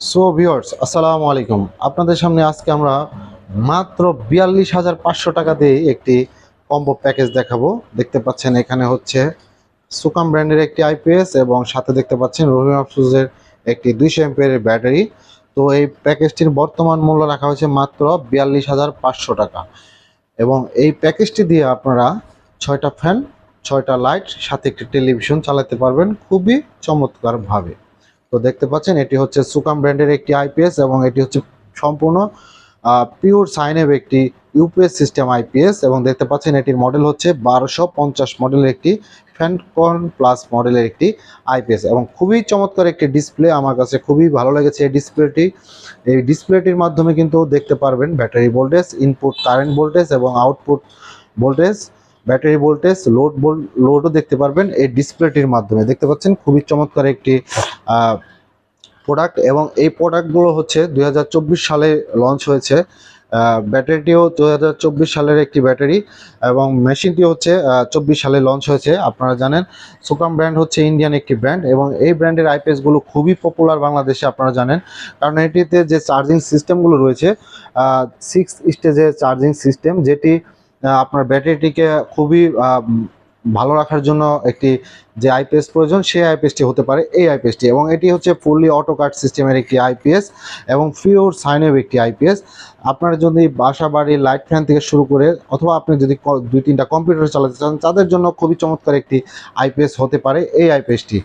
So viewers আসসালামু আলাইকুম। আপনাদের সামনে আজকে আমরা মাত্র বিয়াল্লিশ হাজার পাঁচশো টাকা দিয়ে একটি কম্বো প্যাকেজ দেখাবো। দেখতে পাচ্ছেন এখানে হচ্ছে সুকাম ব্র্যান্ডের একটি আইপিএস এবং সাথে দেখতে পাচ্ছেন রহিম আফসুজের একটি দুইশো এমপিয়ারের ব্যাটারি। তো এই প্যাকেজটির বর্তমান মূল্য রাখা হয়েছে মাত্র বিয়াল্লিশ হাজার পাঁচশো টাকা। এবং এই প্যাকেজটি দিয়ে আপনারা ছয়টা ফ্যান ছয়টা লাইট সাথে একটি টেলিভিশন চালাতে পারবেন খুবই চমৎকারভাবে। তো দেখতে পাচ্ছেন, এটি হচ্ছে সুকাম ব্র্যান্ডের একটি আইপিএস এবং এটি হচ্ছে সম্পূর্ণ পিওর সাইনেব একটি ইউপিএস সিস্টেম আইপিএস এবং দেখতে পাচ্ছেন এটির মডেল হচ্ছে বারোশো পঞ্চাশ মডেলের একটি ফ্যানকন প্লাস মডেলের একটি আইপিএস এবং খুবই চমৎকার একটি ডিসপ্লে আমার কাছে খুবই ভালো লেগেছে এই ডিসপ্লেটি এই ডিসপ্লেটির মাধ্যমে কিন্তু দেখতে পারবেন battery voltage input current voltage এবং output voltage battery voltage, load লোডও দেখতে পারবেন এই ডিসপ্লেটির মাধ্যমে। দেখতে পাচ্ছেন খুবই চমৎকার একটি প্রোডাক্ট এবং এই প্রোডাক্টগুলো হচ্ছে দু হাজার চব্বিশ সালে লঞ্চ হয়েছে। ব্যাটারিটিও দু হাজার চব্বিশ সালের একটি ব্যাটারি এবং মেশিনটি হচ্ছে চব্বিশ সালে লঞ্চ হয়েছে, আপনারা জানেন। সুকাম ব্র্যান্ড হচ্ছে ইন্ডিয়ান একটি ব্র্যান্ড এবং এই ব্র্যান্ডের আইপিএসগুলো খুবই পপুলার বাংলাদেশে, আপনারা জানেন। কারণ এটিতে যে চার্জিং সিস্টেমগুলো রয়েছে সিক্স স্টেজের চার্জিং সিস্টেম যেটি আপনার ব্যাটারিটিকে খুবই ভালো রাখার জন্য একটি যে আইপিএস প্রয়োজন, সেই আইপিএসটি হতে পারে এই আইপিএসটি এবং এটি হচ্ছে ফুললি অটো কাট সিস্টেমের একটি আইপিএস এবং ফিওর সাইনের একটি আইপিএস আপনার যদি বাসা, বাড়ি লাইট ফ্যান থেকে শুরু করে অথবা আপনি যদি দুই তিনটা কম্পিউটার চালাতে চান, তাদের জন্য খুবই চমৎকার একটি আইপিএস হতে পারে এই আইপিএসটি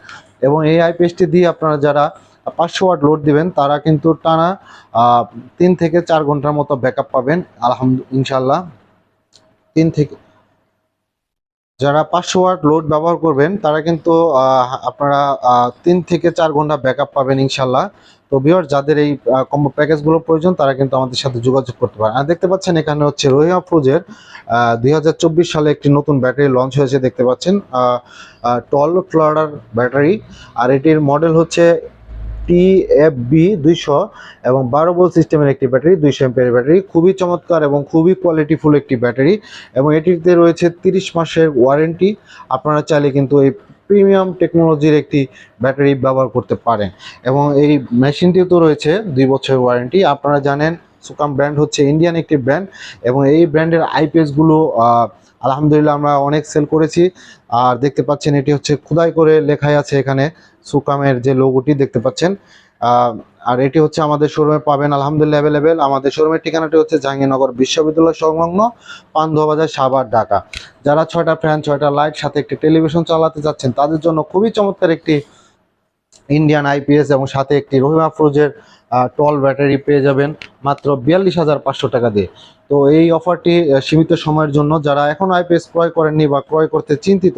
এবং এই আইপিএসটি দিয়ে আপনারা যারা পাঁচশো ওয়াট লোড দিবেন, তারা কিন্তু টানা তিন থেকে চার ঘণ্টার মতো ব্যাকআপ পাবেন। আলহামদুল ইনশাল্লাহ তিন থেকে যারা পাঁচশো লোড ব্যবহার করবেন, তারা কিন্তু আপনারা তিন থেকে চার ঘণ্টা ব্যাকআপ পাবেন ইনশাল্লাহ। তো বিয়ার যাদের এই কম্বো প্যাকেজগুলো প্রয়োজন, তারা কিন্তু আমাদের সাথে যোগাযোগ করতে পারেন। আর দেখতে পাচ্ছেন, এখানে হচ্ছে রোহিয়া ফ্রুজের দুই হাজার চব্বিশ সালে একটি নতুন ব্যাটারি লঞ্চ হয়েছে, দেখতে পাচ্ছেন। টল ফ্লোরার ব্যাটারি আর এটির মডেল হচ্ছে টি এফ বি দুইশো এবং বারো বল সিস্টেমের একটি ব্যাটারি, দুইশো এমপের ব্যাটারি। খুবই চমৎকার এবং খুবই কোয়ালিটিফুল একটি ব্যাটারি এবং এটিতে রয়েছে তিরিশ মাসের ওয়ারেন্টি আপনারা চাইলে কিন্তু এই প্রিমিয়াম টেকনোলজির একটি ব্যাটারি ব্যবহার করতে পারেন এবং এই মেশিনটিও তো রয়েছে দুই বছরের ওয়ারেন্টি আপনারা জানেন সুকাম ব্র্যান্ড হচ্ছে ইন্ডিয়ান একটি ব্র্যান্ড এবং এই ব্র্যান্ডের আইপিএসগুলো আলহামদুলিল্লাহ আমরা অনেক সেল করেছি। আর দেখতে পাচ্ছেন এটি হচ্ছে খোদাই করে লেখাই আছে এখানে সুকামের যে লোগোটি দেখতে পাচ্ছেন। আর এটি হচ্ছে আমাদের শোরুমে পাবেন আলহামদুলিল্লাহ অ্যাভেলেবেল আমাদের শোরুমের ঠিকানাটি হচ্ছে জাহাঙ্গীরনগর বিশ্ববিদ্যালয় সংলগ্ন পান্থ বাজার সাভার, ঢাকা। যারা ছয়টা ফ্যান ছয়টা লাইট সাথে একটি টেলিভিশন চালাতে যাচ্ছেন, তাদের জন্য খুবই চমৎকার একটি ইন্ডিয়ান আইপিএস এবং সাথে একটি রহিমা ফ্রোজের টল ব্যাটারি পেয়ে যাবেন মাত্র বিয়াল্লিশ হাজার পাঁচশো টাকা দিয়ে। তো এই অফারটি সীমিত সময়ের জন্য যারা এখন আইপিএস ক্রয় করেননি বা ক্রয় করতে চিন্তিত,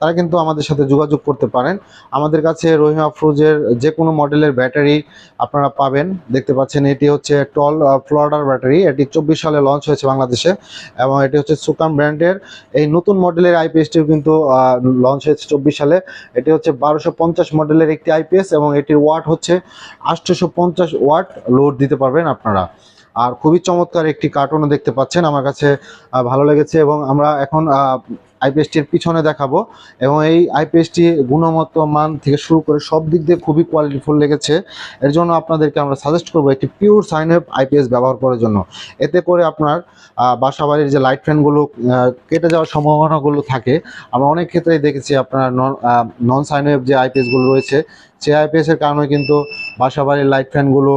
তারা কিন্তু আমাদের সাথে যোগাযোগ করতে পারেন। আমাদের কাছে রহিমা ফ্রুজের যে কোনো মডেলের ব্যাটারি আপনারা পাবেন। দেখতে পাচ্ছেন এটি হচ্ছে টল ফ্লোরাডার ব্যাটারি এটি চব্বিশ সালে লঞ্চ হয়েছে বাংলাদেশে এবং এটি হচ্ছে সুকাম ব্র্যান্ডের এই নতুন মডেলের আইপিএসটিও কিন্তু লঞ্চ হয়েছে চব্বিশ সালে। এটি হচ্ছে বারোশো মডেলের একটি আইপিএস এবং এটির ওয়াট হচ্ছে পঞ্চাশ ওয়াট লোড দিতে পারবেন আপনারা। আর খুবই চমৎকার একটি কার্টুনও দেখতে পাচ্ছেন আমার কাছে ভালো লেগেছে এবং আমরা এখন আইপিএসটির পিছনে দেখাবো এবং এই আইপিএসটি গুণগত মান থেকে শুরু করে সব দিক দিয়ে খুবই কোয়ালিটিফুল লেগেছে। এর জন্য আপনাদেরকে আমরা সাজেস্ট করব একটি পিওর সাইন ওয়েভ আইপিএস ব্যবহার করার জন্য। এতে করে আপনার আহ, বাসা বাড়ির যে লাইট ফ্যানগুলো কেটে যাওয়ার সম্ভাবনাগুলো থাকে। আমরা অনেক ক্ষেত্রেই দেখেছি আপনার নন নন সাইন ওয়েভ যে আইপিএসগুলো রয়েছে সেই আইপিএসের কারণে কিন্তু বাসা বাড়ির লাইট ফ্যানগুলো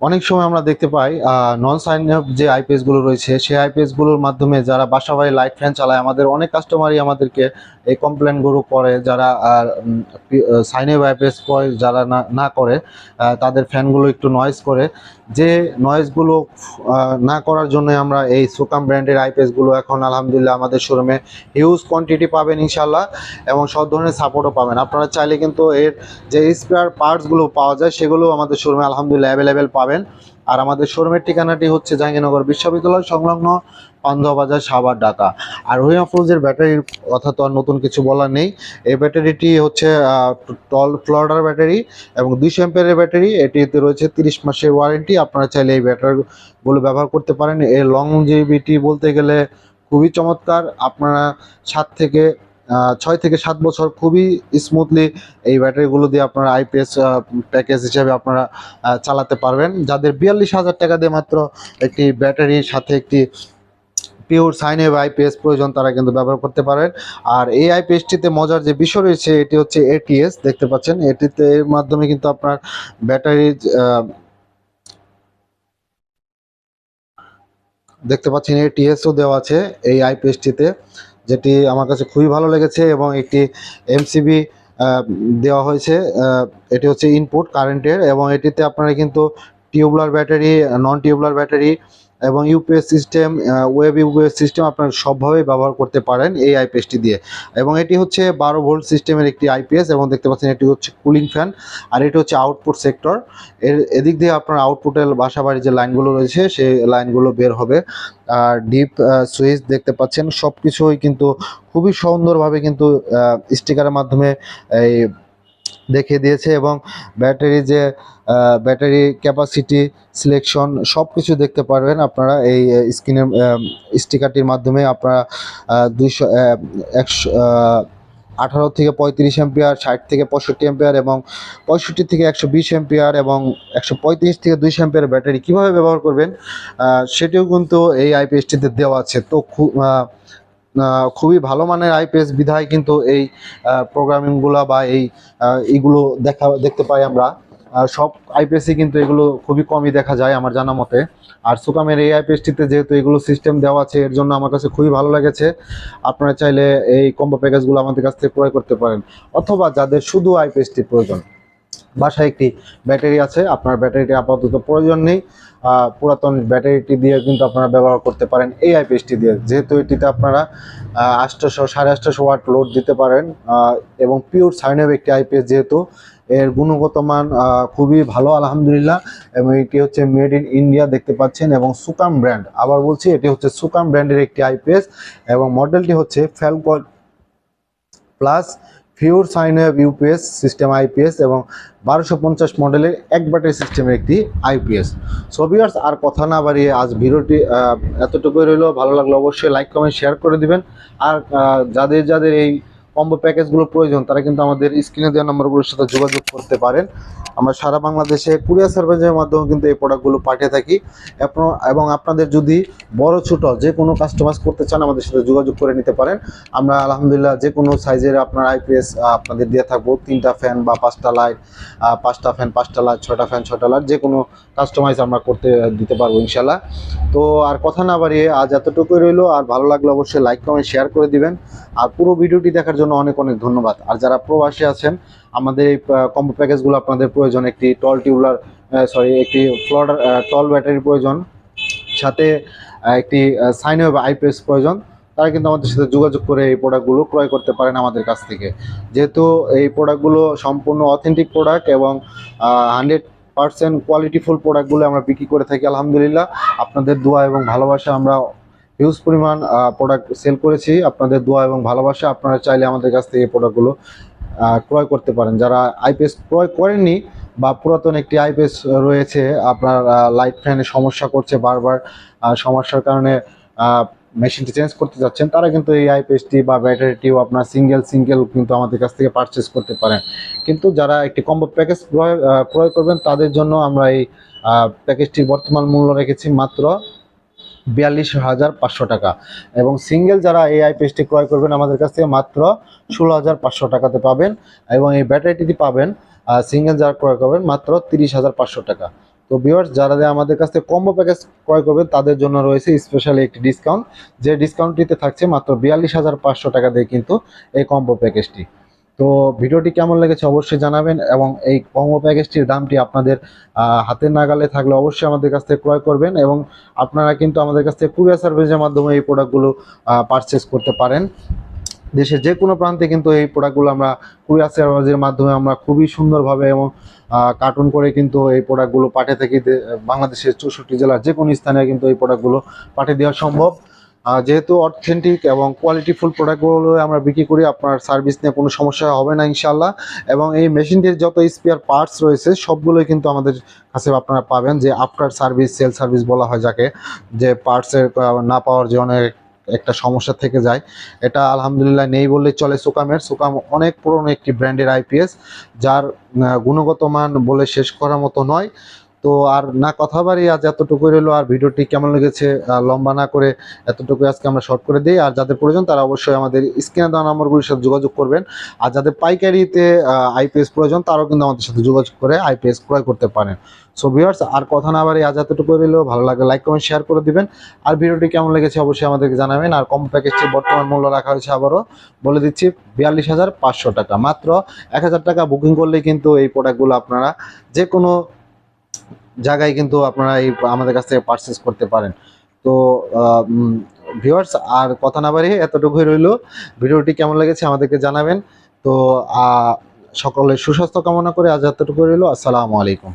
অনেক সময় আমরা দেখতে পাই নন সাইন আপ যে আইপিএসগুলো রয়েছে, সেই আইপিএসগুলোর মাধ্যমে যারা বাসা বাড়ি লাইট ফ্যান চালায়, আমাদের অনেক কাস্টমারই আমাদেরকে এই কমপ্লেনগুলো করে, যারা সাইন আপ আইপিএস করে যারা না না করে তাদের ফ্যানগুলো একটু নয়েজ করে। যে নয়েজগুলো না করার জন্য আমরা এই সুকাম ব্র্যান্ডের আইপিএসগুলো এখন আলহামদুলিল্লাহ আমাদের শোরুমে হিউজ কোয়ান্টিটি পাবেন ইনশাল্লাহ এবং সব ধরনের সাপোর্টও পাবেন। আপনারা চাইলে কিন্তু এর যে স্পেয়ার পার্টসগুলো পাওয়া যায় সেগুলো আমাদের শোরুমে আলহামদুলিল্লাহ অ্যাভেলেবেল পাবেন। আর আমাদের শোরুমের ঠিকানাটি হচ্ছে জাহাঙ্গীরনগর বিশ্ববিদ্যালয় সংলগ্ন পান্থবাজার সাভার ঢাকা। আর রহিমা ফ্রুজের ব্যাটারির কথা তো আর নতুন কিছু বলার নেই। এই ব্যাটারিটি হচ্ছে টল ফ্লোরাডার ব্যাটারি এবং দুইশো এম্পিয়ারের ব্যাটারি। এটিতে রয়েছে তিরিশ মাসের ওয়ারেন্টি। আপনারা চাইলে এই ব্যাটারিগুলো ব্যবহার করতে পারেন। এর লং জিবিটি বলতে গেলে খুবই চমৎকার। আপনারা সাত থেকে ছয় থেকে সাত বছর খুবই স্মুথলি এই ব্যাটারিগুলো দিয়ে আপনারা আইপিএস প্যাকেজ হিসেবে আপনারা চালাতে পারবেন। যাদের বিয়াল্লিশ হাজার টাকা দিয়ে মাত্র একটি ব্যাটারির সাথে একটি পিওর সাইন আইপিএস প্রয়োজন, তারা কিন্তু ব্যবহার করতে পারেন। আর এই আইপিএসটিতে মজার যে বিষয় রয়েছে, এটি হচ্ছে এটিএস দেখতে পাচ্ছেন। এটিতে এর মাধ্যমে কিন্তু আপনার ব্যাটারি দেখতে পাচ্ছেন এটিএসও দেওয়া আছে এই আইপিএসটিতে যেটি আমার কাছে খুবই ভালো লেগেছে এবং একটি এমসিবি দেওয়া হয়েছে এটি হচ্ছে ইনপুট কারেন্টের এবং এটিতে আপনারা কিন্তু tubular battery non tubular battery এবং UPS system web UPS system আপনারা সবভাবেই ব্যবহার করতে পারেন এই আইপিএসটি দিয়ে। এবং এটি হচ্ছে বারো ভোল্ট সিস্টেমের একটি আইপিএস এবং দেখতে পাচ্ছেন এটি হচ্ছে কুলিং ফ্যান আর এটি হচ্ছে আউটপুট সেক্টর এর এদিক দিয়ে আপনার আউটপুটের বাসা বাড়ির যে লাইনগুলো রয়েছে, সেই লাইনগুলো বের হবে। আর ডিপ সুইচ দেখতে পাচ্ছেন সব কিছুই কিন্তু খুবই সুন্দরভাবে কিন্তু স্টিকারের মাধ্যমে এই দেখিয়ে দিয়েছে এবং ব্যাটারি যে ব্যাটারি ক্যাপাসিটি সিলেকশন সব কিছু দেখতে পারবেন আপনারা এই স্ক্রিনের স্টিকারটির মাধ্যমে আপনারা দুইশো একশো আঠারো থেকে পঁয়ত্রিশ এম্পিয়ার ষাট থেকে পঁয়ষট্টি এম্পিয়ার এবং পঁয়ষট্টি থেকে একশো বিশ এম্পিয়ার এবং একশো পঁয়ত্রিশ থেকে দুইশো এম্পিয়ার ব্যাটারি কীভাবে ব্যবহার করবেন সেটিও কিন্তু এই আইপিএসটিতে দেওয়া আছে। তো খুবই ভালো মানের আইপিএস বিধায় কিন্তু এই প্রোগ্রামিংগুলো বা এই এইগুলো দেখা, দেখতে পাই আমরা। সব আইপিএসই কিন্তু এগুলো খুবই কমই দেখা যায় আমার জানা মতে। আর সুকামের এই আইপিএসটিতে যেহেতু এগুলো সিস্টেম দেওয়া আছে, এর জন্য আমার কাছে খুবই ভালো লেগেছে। আপনারা চাইলে এই কম্বো প্যাকেজগুলো আমাদের কাছ থেকে ক্রয় করতে পারেন। অথবা যাদের শুধু আইপিএসটি প্রয়োজন। বাসায় একটি ব্যাটারি আছে। আপনার ব্যাটারিটি আপাতত প্রয়োজন নেই। পুরাতন ব্যাটারিটি দিয়ে কিন্তু আপনারা ব্যবহার করতে পারেন এই আইপিএসটি দিয়ে। যেহেতু এটিতে আপনারা আটশোশো, সাড়ে আটশোশো ওয়াট লোড দিতে পারেন এবং পিওর সাইনেভ একটি আইপিএস যেহেতু, এর গুণগত মান খুবই ভালো, আলহামদুলিল্লাহ, এবং এটি হচ্ছে মেড ইন ইন্ডিয়া দেখতে পাচ্ছেন, এবং সুকাম ব্র্যান্ড। আবার বলছি, এটি হচ্ছে সুকাম ব্র্যান্ডের একটি আইপিএস এবং মডেলটি হচ্ছে Falcon plus pure sine wave UPS system IPS এবং বারোশো পঞ্চাশ মডেলের এক ব্যাটারি সিস্টেমের একটি আইপিএস সোভিয়ার্স আর কথা না বাড়িয়ে আজ ভিডিওটি এতটুকুই রইল। ভালো লাগলে অবশ্যই লাইক কমেন্ট শেয়ার করে দিবেন। আর যাদের যাদের এই কম্বো প্যাকেজগুলো প্রয়োজন, তারা কিন্তু আমাদের স্ক্রিনে দেওয়া নম্বরগুলোর সাথে যোগাযোগ করতে পারেন। আমরা সারা বাংলাদেশে কুরিয়ার সার্ভিসের মাধ্যমে কিন্তু এই প্রোডাক্টগুলো পাঠিয়ে থাকি। এবং আপনাদের যদি বড়, ছোট যে কোনো কাস্টমাইজ করতে চান, আমাদের সাথে যোগাযোগ করে নিতে পারেন। আমরা আলহামদুলিল্লাহ যে কোনো সাইজের আপনার আইপিএস আপনাদের দিয়ে থাকব। তিনটা ফ্যান বা পাঁচটা লাইট পাঁচটা ফ্যান পাঁচটা লাইট ছটা ফ্যান ছটা লাইট যে কোনো কাস্টমাইজ আমরা করতে দিতে পারব ইনশাল্লাহ তো আর কথা না বাড়িয়ে আজ এতটুকুই রইল। আর ভালো লাগলে অবশ্যই লাইক কমেন্ট শেয়ার করে দিবেন। আর পুরো ভিডিওটি দেখার জন্য অনেক অনেক ধন্যবাদ। আর যারা প্রবাসী আছেন আমাদের এই কম্বো প্যাকেজগুলো আপনাদের প্রয়োজন, একটি টল টিউবলার সরি একটি ফ্লড টল ব্যাটারির প্রয়োজন, সাথে একটি সাইন ওয়েভ আইপিএস প্রয়োজন। তারা কিন্তু আমাদের সাথে যোগাযোগ করে এই প্রোডাক্টগুলো ক্রয় করতে পারেন আমাদের কাছ থেকে। যেহেতু এই প্রোডাক্টগুলো সম্পূর্ণ অথেন্টিক প্রোডাক্ট এবং হান্ড্রেড পার্সেন্ট কোয়ালিটিফুল প্রোডাক্টগুলো আমরা বিক্রি করে থাকি, আলহামদুলিল্লাহ। আপনাদের দোয়া এবং ভালোবাসা আমরা হিউজ পরিমাণ প্রোডাক্ট সেল করেছি। আপনাদের দোয়া এবং ভালোবাসা আপনারা চাইলে আমাদের কাছ থেকে এই প্রোডাক্টগুলো ক্রয় করতে পারেন। যারা আইপিএস ক্রয় করেননি বা পুরাতন একটি আইপিএস রয়েছে, আপনার লাইট ফ্যানের সমস্যা করছে বারবার সমস্যার কারণে মেশিনটি চেঞ্জ করতে যাচ্ছেন, তারা কিন্তু এই আইপিএসটি বা ব্যাটারিটিও আপনার সিঙ্গেল সিঙ্গেল কিন্তু আমাদের কাছ থেকে পারচেস করতে পারেন। কিন্তু যারা একটি কম্বো প্যাকেজ ক্রয় ক্রয় করবেন, তাদের জন্য আমরা এই প্যাকেজটির বর্তমান মূল্য রেখেছি মাত্র বিয়াল্লিশ হাজার পাঁচশো টাকা। এবং সিঙ্গেল যারা এই আইপিএসটি ক্রয় করবেন, আমাদের কাছ থেকে মাত্র ষোলো হাজার পাঁচশো টাকাতে পাবেন। এবং এই ব্যাটারিটি পাবেন সিঙ্গেল যারা ক্রয় করবেন, মাত্র তিরিশ হাজার পাঁচশো টাকা। তো ভিউয়ার্স যারা আমাদের কাছ থেকে কম্বো প্যাকেজ ক্রয় করবেন, তাদের জন্য রয়েছে স্পেশালি একটি ডিসকাউন্ট যে ডিসকাউন্টটিতে থাকছে মাত্র বিয়াল্লিশ হাজার পাঁচশো টাকা দিয়ে কিন্তু এই কম্বো প্যাকেজটি তো ভিডিওটি কেমন লেগেছে অবশ্যই জানাবেন এবং এই কম্বো প্যাকেজটির দামটি আপনাদের হাতের নাগালে থাকলে অবশ্যই আমাদের কাছ থেকে ক্রয় করবেন এবং আপনারা কিন্তু আমাদের কাছ থেকে কুরিয়ার সার্ভিসের মাধ্যমে এই প্রোডাক্টগুলো পারচেস করতে পারেন। দেশের যে কোনো প্রান্তে কিন্তু এই প্রোডাক্টগুলো আমরা কুরিয়ার সার্ভিসের মাধ্যমে আমরা খুবই সুন্দরভাবে এবং কার্টুন করে কিন্তু এই প্রোডাক্টগুলো পাঠিয়ে থাকি বাংলাদেশের চৌষট্টি জেলার যে কোনো স্থানে কিন্তু এই প্রোডাক্টগুলো পাঠিয়ে দেওয়া সম্ভব। যেহেতু অথেন্টিক এবং কোয়ালিটিফুল প্রোডাক্টগুলো আমরা বিক্রি করি, আপনার সার্ভিস নিয়ে কোনো সমস্যা হবে না ইনশাল্লাহ এবং এই মেশিনটির যত স্পেয়ার পার্টস রয়েছে, সবগুলোই কিন্তু আমাদের কাছে আপনারা পাবেন যে আফটার সার্ভিস সেল সার্ভিস বলা হয় যাকে, যে পার্টসের না পাওয়ার যে অনেক একটা সমস্যা থেকে যায়। এটা আলহামদুলিল্লাহ নেই বললে চলে সুকামের। সুকাম অনেক পুরনো একটি ব্র্যান্ডের আইপিএস যার গুণগত মান বলে শেষ করার মতো নয়। তো আর না কথা বাড়ি, আজ এতটুকু রইল। আর ভিডিওটি কেমন লেগেছে লম্বা না করে এতটুকু আজকে আমরা শর্ট করে দিই। আর যাদের প্রয়োজন, তারা অবশ্যই আমাদের স্ক্রিনে দেওয়া নম্বরগুলির সাথে যোগাযোগ করবেন। আর যাদের পাইকারিতে আইপিএস প্রয়োজন, তারাও কিন্তু আমাদের সাথে যোগাযোগ করে আইপিএস ক্রয় করতে পারেন। সো ভিউয়ার্স আর কথা না বাড়ি, আজ এতটুকু রইল। ভালো লাগে লাইক কমেন্ট শেয়ার করে দিবেন। আর ভিডিওটি কেমন লেগেছে, অবশ্যই আমাদেরকে জানাবেন। আর কম প্যাকেজটির বর্তমান মূল্য রাখা হয়েছে আবারও। বলে দিচ্ছি, বিয়াল্লিশ হাজার পাঁচশো টাকা। মাত্র এক হাজার টাকা বুকিং করলেই কিন্তু এই প্রোডাক্টগুলো আপনারা যে কোনো জায়গায় কিন্তু আপনারা এই আমাদের কাছ থেকে পারচেস করতে পারেন। তো ভিউয়ার্স আর কথা না বাড়িয়ে এতটুকুই রইল। ভিডিওটি কেমন লেগেছে আমাদেরকে জানাবেন। তো আহ, সকলের সুস্বাস্থ্য কামনা করে আজ এতটুকু রইল। আসসালামু আলাইকুম।